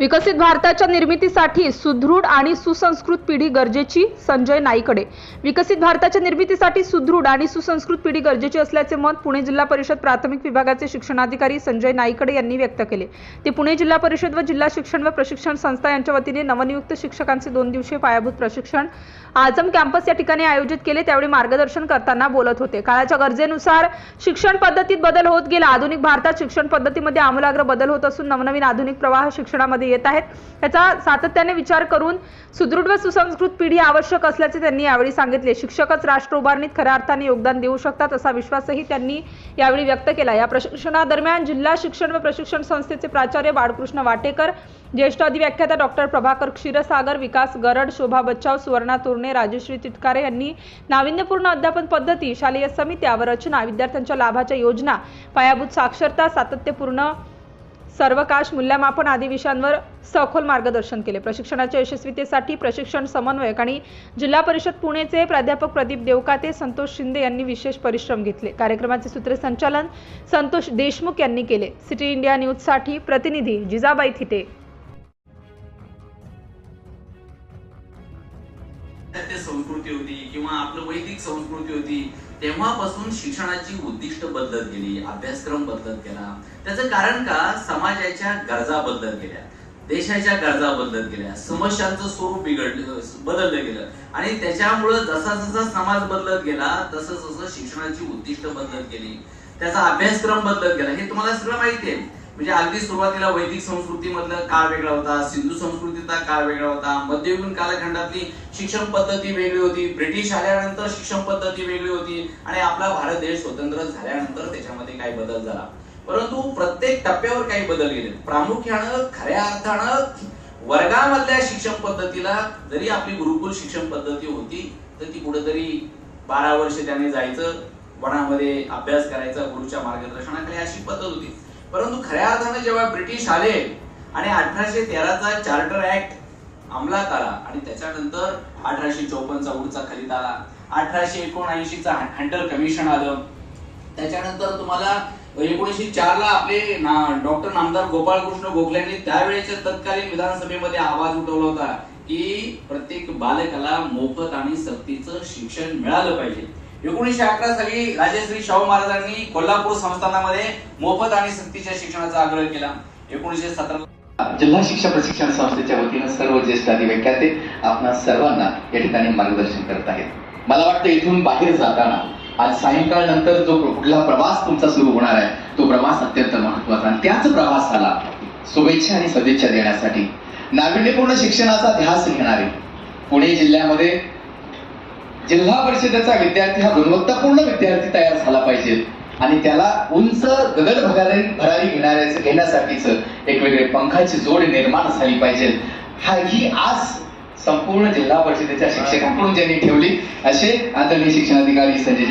विकसित भारताच्या निर्मितीसाठी सुदृढ आणि सुसंस्कृत पिढी गरजेची संजय नाईकडे. विकसित भारताच्या निर्मितीसाठी सुदृढ आणि सुसंस्कृत पिढी गरजेची असल्याचे मत पुणे जिल्हा परिषद प्राथमिक विभागाचे शिक्षणाधिकारी संजय नाईकडे यांनी व्यक्त केले. ते पुणे जिल्हा परिषद व जिल्हा शिक्षण व प्रशिक्षण संस्था यांच्या वतीने नवनियुक्त शिक्षकांचे दोन दिवसीय पायाभूत प्रशिक्षण आजम कॅम्पस या ठिकाणी आयोजित केले. त्यावेळी मार्गदर्शन करताना बोलत होते. काळाच्या गरजेनुसार शिक्षण पद्धतीत बदल होत गेला. आधुनिक भारतात शिक्षण पद्धतीमध्ये आमूलाग्र बदल होत असून नवनवीन आधुनिक प्रवाह शिक्षणामध्ये येत आहेत. त्याचा सातत्याने विचार करून सुदृढ व सुसंस्कृत पिढी आवश्यक असल्याचे त्यांनी यावेळी सांगितले. शिक्षकच राष्ट्र उभारणीत खऱ्या अर्थाने योगदान देऊ शकतात असा विश्वासही त्यांनी यावेळी व्यक्त केला. या प्रशिक्षणादरम्यान जिल्हा शिक्षण व प्रशिक्षण संस्थेचे प्राचार्य बाळकृष्ण वाटेकर ज्येष्ठ अधिव्याख्याता डॉक्टर प्रभाकर क्षीरसागर विकास गरड शोभा बच्चाव सुवर्णा तुर्णे राजश्री तिटकारे यांनी नाविन्यपूर्ण अध्यापन पद्धती शालेय समित्या व रचना विद्यार्थ्यांच्या लाभाच्या योजना पायाभूत साक्षरता सातत्यपूर्ण सर्वकाश मूल्यमापन आदी विषयांवर सखोल मार्गदर्शन केले. प्रशिक्षणाच्या यशस्वीतेसाठी प्रशिक्षण समन्वयक आणि जिल्हा परिषद पुणेचे प्राध्यापक प्रदीप देवकाते संतोष शिंदे यांनी विशेष परिश्रम घेतले. कार्यक्रमाचे सूत्रसंचालन संतोष देशमुख यांनी केले. सिटी इंडिया न्यूजसाठी प्रतिनिधी जिजाबाई थिटे. संस्कृती होती किंवा आपलं वैदिक संस्कृती होती तेव्हापासून शिक्षणाची उद्दिष्ट बदलत गेली अभ्यासक्रम बदलत गेला. त्याचं कारण का? समाजाच्या गरजा बदलत गेल्या. देशाच्या गरजा बदलत गेल्या. समस्यांचं स्वरूप बिघडलं बदललं गेलं. आणि त्याच्यामुळं जसा जसा समाज बदलत गेला तसं तसं शिक्षणाची उद्दिष्ट बदलत गेली. त्याचा अभ्यासक्रम बदलत गेला. हे तुम्हाला सगळं माहिती आहे. म्हणजे अगदी सुरुवातीला वैदिक संस्कृतीमधला काळ वेगळा होता सिंधू संस्कृतीचा काळ वेगळा होता मध्ययुगीन कालखंडातली शिक्षण पद्धती वेगळी होती ब्रिटिश आल्यानंतर शिक्षण पद्धती वेगळी होती आणि आपला भारत देश स्वतंत्र झाल्यानंतर त्याच्यामध्ये काही बदल झाला. परंतु प्रत्येक टप्प्यावर काही बदल गेले. प्रामुख्यानं खऱ्या अर्थानं वर्गामधल्या शिक्षण पद्धतीला जरी आपली गुरुकुल शिक्षण पद्धती होती तर ती कुठेतरी बारा वर्ष त्याने जायचं वनामध्ये अभ्यास करायचा गुरुच्या मार्गदर्शनाखाली अशी पद्धत होती. परंतु खऱ्या अर्थाने जेव्हा ब्रिटिश आले आणि अठराशे तेराचा चार्टर ऍक्ट अंमलात आला आणि त्याच्यानंतर अठराशे चौपन्नचा उडचा खलित आला अठराशे एकोणऐंशीचा हंटर कमिशन आलं. त्याच्यानंतर तुम्हाला एकोणीसशे चार ला आपले डॉक्टर नामदार गोपाळकृष्ण गोखले यांनी त्यावेळेच्या तत्कालीन विधानसभेमध्ये आवाज उठवला होता की प्रत्येक बालकाला मोफत आणि सक्तीचं शिक्षण मिळालं पाहिजे. एकोणीसशे अकरा साली राजेश्री शाहू महाराजांनी कोल्हापूर संस्थानामध्ये मोफत आणि सक्तीच्या शिक्षणाचा आग्रह केला. एकोणीसशे सतरा जिल्हा शिक्षण प्रशिक्षण संस्थेच्या वतीनं सर्व ज्येष्ठ अधिव्याख्याते आपणा सर्वांना या ठिकाणी मार्गदर्शन करत आहेत. मला वाटतं इथून बाहेर जाताना आज सायंकाळ नंतर जो कुठला प्रवास तुमचा सुरू होणार आहे तो प्रवास अत्यंत महत्त्वाचा आणि त्याच प्रवासाला शुभेच्छा आणि सदिच्छा देण्यासाठी नाविन्यपूर्ण शिक्षणाचा ध्यास घेणारे पुणे जिल्ह्यामध्ये जिल्हा परिषदेचा विद्यार्थी हा गुणवत्तापूर्ण विद्यार्थी तयार झाला पाहिजे. आणि त्याला उंच गगन भगाने भरारी घेणाऱ्या घेण्यासाठीच एक वेगळे पंखाची जोड निर्माण झाली पाहिजे. हा ही आज संपूर्ण जिल्हा परिषदेच्या शिक्षकांकडून ज्यांनी ठेवली असे आदरणीय शिक्षणाधिकारी संजय